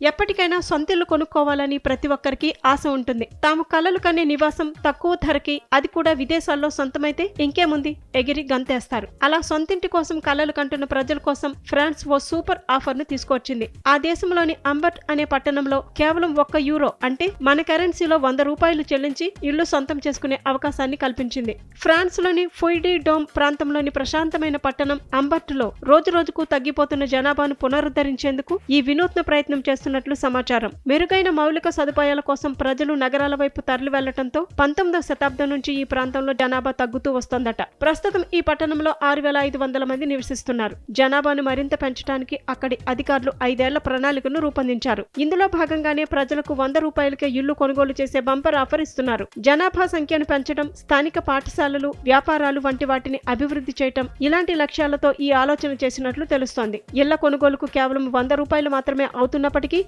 எப்படி సొంత సొంతిల్లు కొనుక్కోవాలని ప్రతి ఒక్కరికి ఆశ ఉంటుంది. తాము కలలు కనే నివాసం తక్కువ ధరకి అది కూడా విదేశాల్లో సొంతమైతే ఇంకేముంది? ఎగిరి గంతేస్తారు. అలా సొంతింటి కోసం కలలు కంటున్న ప్రజల కోసం ఫ్రాన్స్ ఓ సూపర్ ఆఫర్ను తీసుకొచ్చింది. ఆ దేశంలోని అంబర్ట్ అనే పట్టణంలో కేవలం ఒక్క యూరో అంటే మన కరెన్సీలో వంద రూపాయలు చెల్లించి ఇల్లు సొంతం చేసుకునే అవకాశాన్ని కల్పించింది. ఫ్రాన్స్లోని ఫుయిడీ డోమ్ ప్రాంతంలోని ప్రశాంతమైన పట్టణం అంబర్ట్లో రోజు రోజుకు తగ్గిపోతున్న జనాభాను పునరుద్ధరించేందుకు ఈ వినూత్న ప్రయత్నం చేస్తున్నట్లు సమాచారం మెరుగైన మౌలిక సదుపాయాల కోసం ప్రజలు నగరాల వైపు తరలి వెళ్ళడంతో పంతొమ్మిదవ శతాబ్దం నుంచి ఈ ప్రాంతంలో జనాభా తగ్గుతూ వస్తోందట. ప్రస్తుతం ఈ పట్టణంలో ఆరు వేల ఐదు వందల మంది నివసిస్తున్నారు. జనాభాను మరింత పెంచడానికి అక్కడి అధికారులు ఐదేళ్ళ ప్రణాళికను రూపొందించారు. ఇందులో భాగంగానే ప్రజలకు వంద రూపాయలకే ఇల్లు కొనుగోలు చేసే బంపర్ ఆఫర్ ఇస్తున్నారు. జనాభా సంఖ్యను పెంచడం స్థానిక పాఠశాలలు వ్యాపారాలు వంటి వాటిని అభివృద్ధి చేయటం ఇలాంటి లక్ష్యాలతో ఈ ఆలోచన చేసినట్లు తెలుస్తోంది. ఇళ్ళ కొనుగోలుకు కేవలం వంద రూపాయలు మాత్రమే అవుతున్నప్పటికీ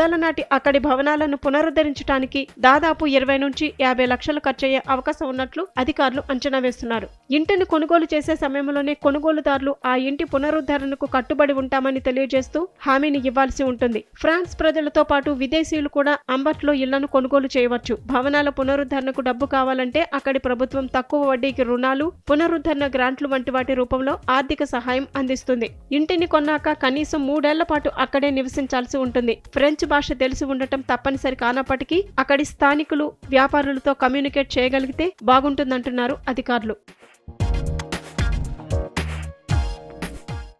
శతాబ్దాల నాటి అక్కడి భవనాలను పునరుద్ధరించడానికి దాదాపు ఇరవై నుంచి యాభై లక్షలు ఖర్చయ్యే అవకాశం ఉన్నట్లు అధికారులు అంచనా వేస్తున్నారు. ఇంటిని కొనుగోలు చేసే సమయంలోనే కొనుగోలుదారులు ఆ ఇంటి పునరుద్ధరణకు కట్టుబడి ఉంటామని తెలియజేస్తూ హామీని ఇవ్వాల్సి ఉంటుంది. ఫ్రాన్స్ ప్రజలతో పాటు విదేశీయులు కూడా అంబట్లో ఇళ్ళను కొనుగోలు చేయవచ్చు. భవనాల పునరుద్ధరణకు డబ్బు కావాలంటే అక్కడి ప్రభుత్వం తక్కువ వడ్డీకి రుణాలు పునరుద్ధరణ గ్రాంట్లు వంటి వాటి రూపంలో ఆర్థిక సహాయం అందిస్తుంది. ఇంటిని కొన్నాక కనీసం మూడేళ్ళ పాటు అక్కడే నివసించాల్సి ఉంటుంది. ఫ్రెంచ్ భాష తెలిసి ఉండటం తప్పనిసరి కానప్పటికీ అక్కడి స్థానికులు వ్యాపారులతో కమ్యూనికేట్ చేయగలిగితే బాగుంటుందంటున్నారు అధికారులు.